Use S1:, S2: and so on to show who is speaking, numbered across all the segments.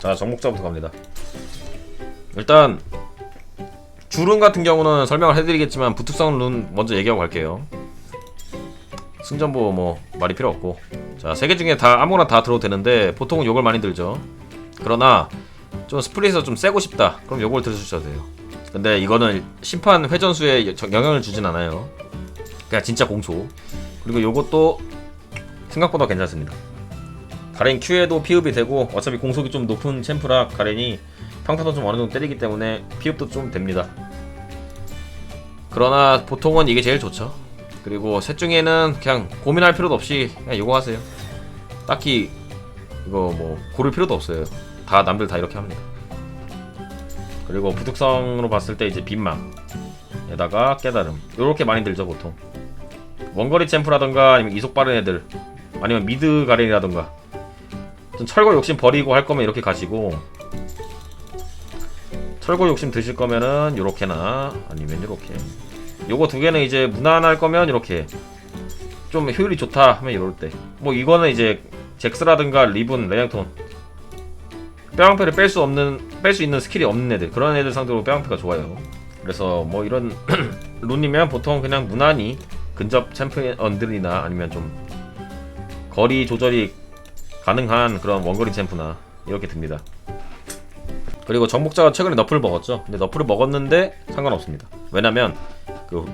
S1: 자 정목자부터 갑니다. 일단 주룬 같은 경우는 설명을 해드리겠지만 부특성 룬 먼저 얘기하고 갈게요. 승전보 뭐 말이 필요 없고. 자 세 개 중에 다 아무거나 다 들어도 되는데 보통은 요걸 많이 들죠. 그러나 좀 스플릿에서 좀 세고 싶다. 그럼 요걸 들으셔도 돼요. 근데 이거는 심판 회전수에 여- 영향을 주진 않아요. 그냥 진짜 공소 그리고 요것도 생각보다 괜찮습니다 가렌 Q에도 피읍이 되고 어차피 공속이 좀 높은 챔프라 가렌이 평타도 좀 어느 정도 때리기 때문에 피읍도 좀 됩니다. 그러나 보통은 이게 제일 좋죠. 그리고 셋 중에는 그냥 고민할 필요도 없이 그냥 이거 하세요. 딱히 이거 뭐 고를 필요도 없어요. 다 남들 다 이렇게 합니다. 그리고 부특성으로 봤을 때 이제 빈망에다가 깨달음 요렇게 많이 들죠 보통. 원거리 챔프라던가 아니면 이속 빠른 애들 아니면 미드 가렌이라던가 좀 철거 욕심 버리고 할 거면 이렇게 가시고 철거 욕심 드실 거면은 요렇게나 아니면 요렇게 요거 두 개는 이제 무난할 거면 이렇게 좀 효율이 좋다 하면 이럴 때 뭐 이거는 이제 잭스라든가 리븐 레넥톤 뼈방패를 뺄 수 없는 뺄 수 있는 스킬이 없는 애들 그런 애들 상대로 뼈방패가 좋아요 그래서 뭐 이런 룬이면 보통 그냥 무난히 근접 챔피언들이나 아니면 좀 거리 조절이 가능한 그런 원거리 챔프나 이렇게 듭니다. 그리고 정복자가 최근에 너프를 먹었죠. 근데 너프를 먹었는데 상관없습니다. 왜냐면 그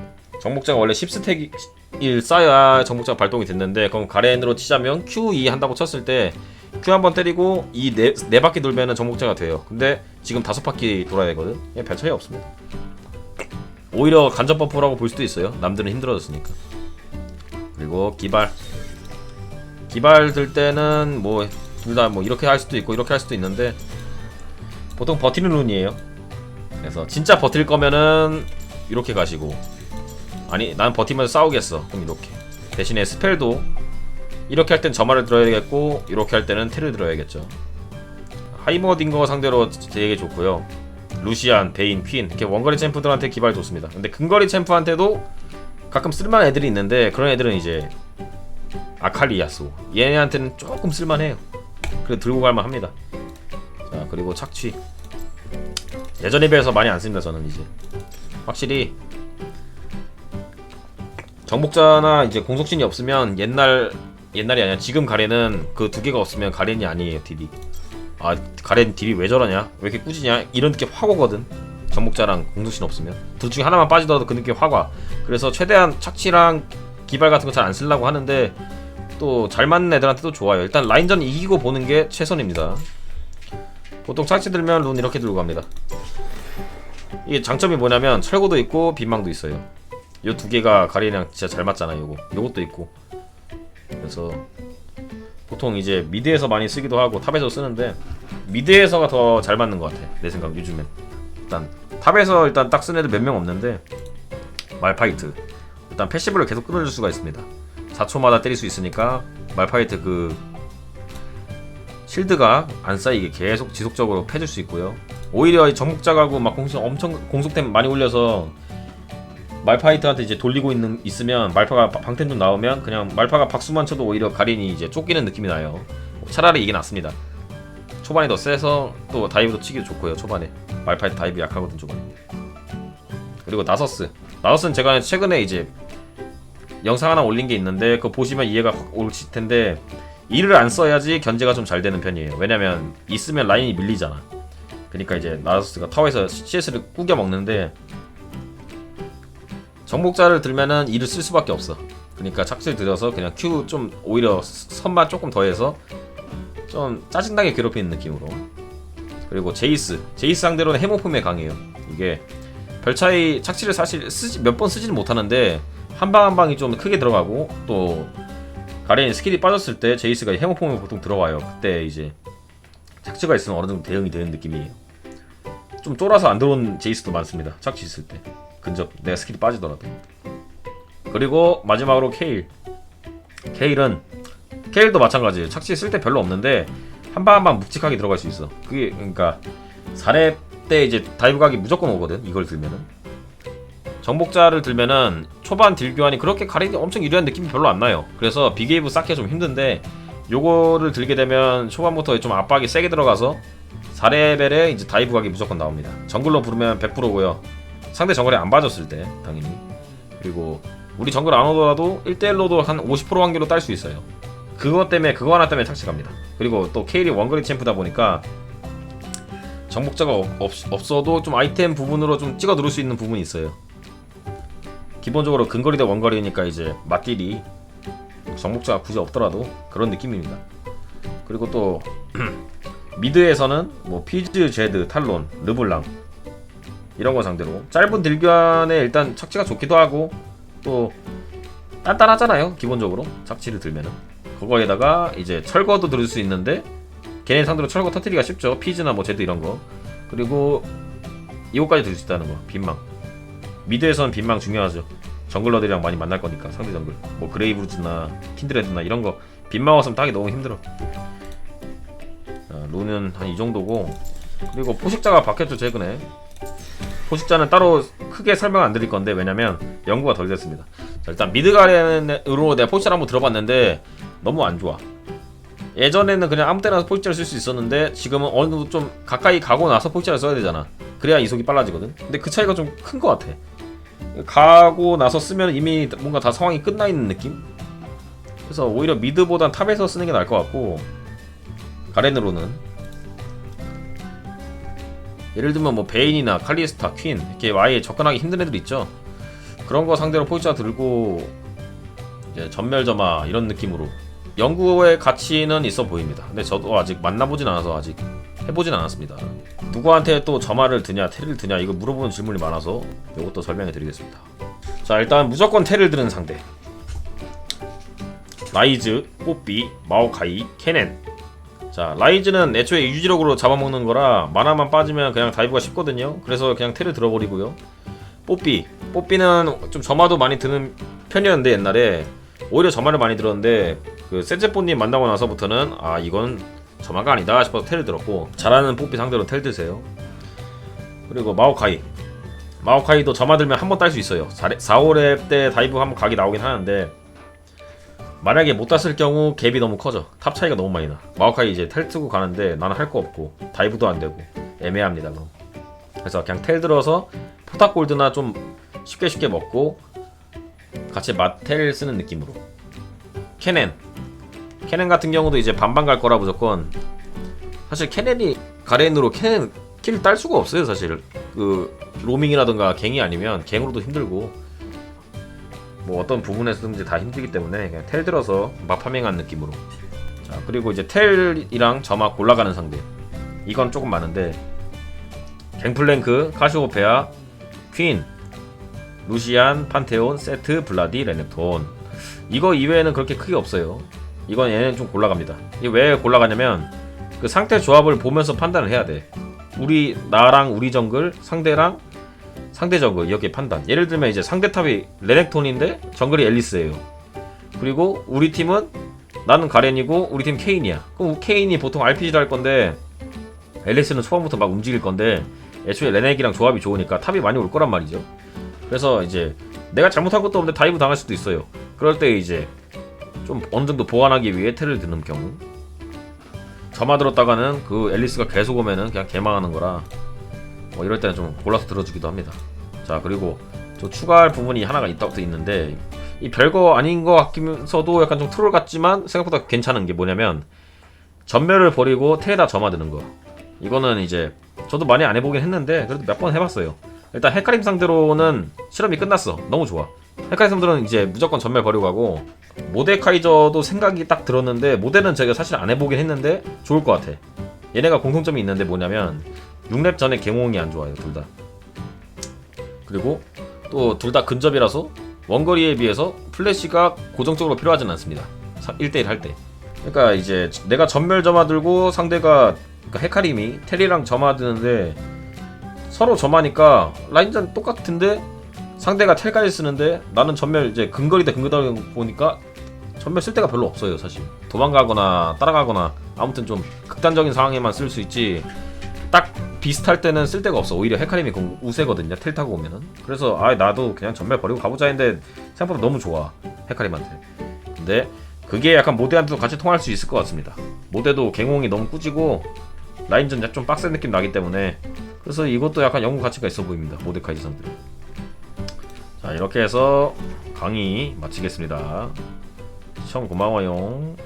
S1: 정복자가 원래 10스택일 쌓여야 정복자가 발동이 됐는데 그럼 가렌으로 치자면 Q2 한다고 쳤을 때 Q 한 번 때리고 이 네, 네 바퀴 돌면은 정복자가 돼요. 근데 지금 다섯 바퀴 돌아야 되거든. 그냥 별 차이 없습니다. 오히려 간접 버프라고 볼 수도 있어요. 남들은 힘들어졌으니까. 그리고 기발. 기발 들 때는 뭐 둘 다 뭐 이렇게 할 수도 있고 이렇게 할 수도 있는데 보통 버티는 룬이에요. 그래서 진짜 버틸 거면은 이렇게 가시고 아니 난 버티면서 싸우겠어. 그럼 이렇게 대신에 스펠도 이렇게 할땐 저마를 들어야겠고 이렇게 할 때는 테를 들어야겠죠. 하이머딩거 상대로 되게 좋고요. 루시안, 베인, 퀸 이렇게 원거리 챔프들한테 기발 좋습니다. 근데 근거리 챔프한테도 가끔 쓸만한 애들이 있는데 그런 애들은 이제 아칼리 야스. 얘네한테는 조금 쓸만해요. 그래도 들고 갈만 합니다. 자 그리고 착취. 예전에 비해서 많이 안 씁니다 저는 이제. 확실히 정복자나 이제 공속신이 없으면 옛날 옛날이 아니야 지금 가렌은 그 두 개가 없으면 가렌이 아니에요 딜이. 아 가렌 딜이 왜 저러냐? 왜 이렇게 꾸지냐? 이런 느낌 확 오거든. 정복자랑 공속신 없으면. 둘 중에 하나만 빠지더라도 그 느낌 확 와. 그래서 최대한 착취랑 기발 같은 거 잘 안 쓰려고 하는데 또 잘 맞는 애들한테도 좋아요. 일단 라인전 이기고 보는 게 최선입니다. 보통 착취 들면 룬 이렇게 들고 갑니다. 이게 장점이 뭐냐면 철거도 있고 빈망도 있어요. 요 두 개가 가리랑 진짜 잘 맞잖아요 요거. 요것도 있고. 그래서 보통 이제 미드에서 많이 쓰기도 하고 탑에서 쓰는데 미드에서가 더 잘 맞는 것 같아 내 생각 요즘엔. 일단 탑에서 일단 딱 쓰는 애들 몇 명 없는데 말파이트. 일단 패시브를 계속 끊어줄 수가 있습니다 4초마다 때릴 수 있으니까 말파이트 그 실드가 안 쌓이게 계속 지속적으로 패줄 수 있고요 오히려 정복자가고 막 공속 엄청 공속템 많이 올려서 말파이트한테 이제 돌리고 있는 있으면 말파가 바- 방템 좀 나오면 그냥 말파가 박수만 쳐도 오히려 가린이 이제 쫓기는 느낌이 나요. 차라리 이게 낫습니다. 초반에 더 세서 또 다이브도 치기도 좋고요. 초반에 말파이트 다이브 약하거든 초반에. 그리고 나서스. 나서스는 제가 최근에 이제 영상 하나 올린 게 있는데 그거 보시면 이해가 확 오실 텐데 이를 안 써야지 견제가 좀 잘 되는 편이에요. 왜냐면 있으면 라인이 밀리잖아. 그러니까 이제 나서스가 타워에서 CS를 꾸겨 먹는데 정복자를 들면은 이를 쓸 수밖에 없어. 그러니까 착지를 들여서 그냥 Q 좀 오히려 선만 조금 더해서 좀 짜증나게 괴롭히는 느낌으로. 그리고 제이스, 제이스 상대로는 해모품에 강해요. 이게 별 차이 착취를 사실 몇 번 쓰지는 못하는데 한 방 한 방이 좀 크게 들어가고 또 가렌 스킬이 빠졌을 때 제이스가 해모품에 보통 들어와요. 그때 이제 착취가 있으면 어느 정도 대응이 되는 느낌이에요. 좀 쫄아서 안 들어온 제이스도 많습니다. 착취 있을 때. 근접 내가 스킬이 빠지더라도 그리고 마지막으로 케일 케일은 케일도 마찬가지예요 착지 쓸 때 별로 없는데 한 방 한 방 묵직하게 들어갈 수 있어 그게 그러니까 4렙 때 이제 다이브 각이 무조건 오거든 이걸 들면은 정복자를 들면은 초반 딜 교환이 그렇게 가리기 엄청 유리한 느낌이 별로 안 나요 그래서 비게이브 쌓기가 좀 힘든데 요거를 들게 되면 초반부터 좀 압박이 세게 들어가서 4레벨에 이제 다이브 각이 무조건 나옵니다. 정글로 부르면 100%고요. 상대 정글에 안 봐줬을 때 당연히. 그리고 우리 정글 안 오더라도 1대1로도 한 50% 확률로 딸 수 있어요. 그것 때문에 그거 하나 때문에 착취갑니다. 그리고 또 케일이 원거리 챔프다 보니까 정복자가 없, 없, 없어도 좀 아이템 부분으로 좀 찍어 누를 수 있는 부분이 있어요. 기본적으로 근거리 대 원거리니까 이제 맞딜이 정복자가 굳이 없더라도 그런 느낌입니다. 그리고 또 미드에서는 뭐 피즈, 제드, 탈론, 르블랑 이런 거 상대로 짧은 딜견에 일단 착지가 좋기도 하고 또 단단하잖아요 기본적으로 착지를 들면은. 그거에다가 이제 철거도 들을 수 있는데 걔네 상대로 철거 터트리기가 쉽죠. 피즈나 뭐 제드 이런 거. 그리고 이거까지 들 수 있다는 거 빈망 미드에서는 빈망 중요하죠. 정글러들이랑 많이 만날 거니까 상대 정글. 뭐 그레이브루즈나 킨드레드나 이런 거. 빈망 없으면 따기 너무 힘들어. 자, 룬은 한 이 정도고. 그리고 포식자가 바뀌었죠 최근에. 포식자는 따로 크게 설명 안 드릴 건데 왜냐면 연구가 덜 됐습니다. 자, 일단 미드가렌으로 내가 포식자를 한번 들어봤는데 너무 안 좋아. 예전에는 그냥 아무 때나 포식자를 쓸 수 있었는데 지금은 어느 정도 좀 가까이 가고 나서 포식자를 써야 되잖아. 그래야 이속이 빨라지거든. 근데 그 차이가 좀 큰 것 같아 가고 나서 쓰면 이미 뭔가 다 상황이 끝나 있는 느낌 그래서 오히려 미드보단 탑에서 쓰는 게 나을 것 같고 가렌으로는 예를 들면 뭐 베인이나 칼리스타, 퀸 이렇게 아예 접근하기 힘든 애들 있죠. 그런 거 상대로 포지자 들고 이제 전멸점화 이런 느낌으로 연구의 가치는 있어 보입니다. 근데 저도 아직 만나보진 않아서 아직 해보진 않았습니다. 누구한테 또 점화를 드냐, 테를 드냐 이거 물어보는 질문이 많아서 이것도 설명해 드리겠습니다. 자 일단 무조건 테를 드는 상대. 라이즈, 뽀삐, 마오카이, 케넨. 자 라이즈는 애초에 유지력으로 잡아먹는 거라 마나만 빠지면 그냥 다이브가 쉽거든요. 그래서 그냥 테를 들어버리고요. 뽀삐. 뽀삐는 좀 점화도 많이 드는 편이었는데 옛날에. 오히려 점화를 많이 들었는데 그 세제뽀님 만나고 나서부터는 아 이건 점화가 아니다 싶어서 테를 들었고 잘하는 뽀삐 상대로 텔 드세요. 그리고 마오카이. 마오카이도 점화 들면 한 번 딸 수 있어요. 4, 5렙 때 다이브 한번 각이 나오긴 하는데 만약에 못 땄을 경우 갭이 너무 커져. 탑 차이가 너무 많이 나. 마오카이 이제 텔 트고 가는데 나는 할 거 없고 다이브도 안 되고 애매합니다 그럼. 그래서 그냥 텔 들어서 포탑 골드나 좀 쉽게 쉽게 먹고 같이 마텔 쓰는 느낌으로. 케넨 케넨 같은 경우도 이제 반반 갈 거라 무조건. 사실 케넨이 가렌으로 케넨 킬딸 수가 없어요 사실. 그 로밍이라든가 갱이 아니면 갱으로도 힘들고. 뭐 어떤 부분에서든지 다 힘들기 때문에 그냥 텔 들어서 마파밍한 느낌으로. 자 그리고 이제 텔이랑 점화 골라가는 상대. 이건 조금 많은데. 갱플랭크, 카시오페아, 퀸, 루시안, 판테온, 세트, 블라디, 레넥톤. 이거 이외에는 그렇게 크게 없어요 이건 얘는 좀 골라갑니다 이게 왜 골라가냐면 그 상태 조합을 보면서 판단을 해야 돼 우리 나랑 우리 정글 상대랑 상대 정글 이렇게 판단. 예를 들면 이제 상대 탑이 레넥톤인데 정글이 앨리스예요. 그리고 우리 팀은 나는 가렌이고 우리 팀 케인이야. 그럼 케인이 보통 RPG를 할 건데 앨리스는 초반부터 막 움직일 건데 애초에 레넥이랑 조합이 좋으니까 탑이 많이 올 거란 말이죠. 그래서 이제 내가 잘못한 것도 없는데 다이브 당할 수도 있어요. 그럴 때 이제 좀 어느 정도 보완하기 위해 테를 드는 경우 점화 들었다가는 그 앨리스가 계속 오면은 그냥 개망하는 거라 뭐 이럴 때는 좀 골라서 들어주기도 합니다. 자 그리고 저 추가할 부분이 하나가 있다고 있는데 이 별거 아닌 것 같으면서도 약간 좀 트롤 같지만 생각보다 괜찮은 게 뭐냐면 전멸을 버리고 테에다 점화드는 거. 이거는 이제 저도 많이 안 해보긴 했는데 그래도 몇 번 해봤어요. 일단 헤카림 상대로는 실험이 끝났어. 너무 좋아. 헤카림 상대로는 이제 무조건 전멸 버리고 가고 모데카이저도 생각이 딱 들었는데 모델은 제가 사실 안 해보긴 했는데 좋을 것 같아. 얘네가 공통점이 있는데 뭐냐면 6렙 전에 개몽이 안 좋아요 둘 다. 그리고 또 둘 다 근접이라서 원거리에 비해서 플래시가 고정적으로 필요하진 않습니다. 1대1 할 때. 그러니까 이제 내가 전멸 점화 들고 상대가 그러니까 헤카림이 테리랑 점화 드는데 서로 점하니까 라인전 똑같은데 상대가 텔까지 쓰는데 나는 전멸 이제 근거리 대 근거리다 보니까 전멸 쓸 데가 별로 없어요 사실. 도망가거나 따라가거나 아무튼 좀 극단적인 상황에만 쓸 수 있지 딱 비슷할 때는 쓸 데가 없어. 오히려 헤카림이 공- 우세거든요 텔 타고 오면은. 그래서 아 나도 그냥 전멸 버리고 가보자 했는데 생각보다 너무 좋아 헤카림한테. 근데 그게 약간 모대한테도 같이 통할 수 있을 것 같습니다. 모대도 갱홍이 너무 꾸지고 라인전 좀 빡센 느낌 나기 때문에 그래서 이것도 약간 연구 가치가 있어 보입니다 모데카이저 선들 자 이렇게 해서 강의 마치겠습니다 시청 고마워요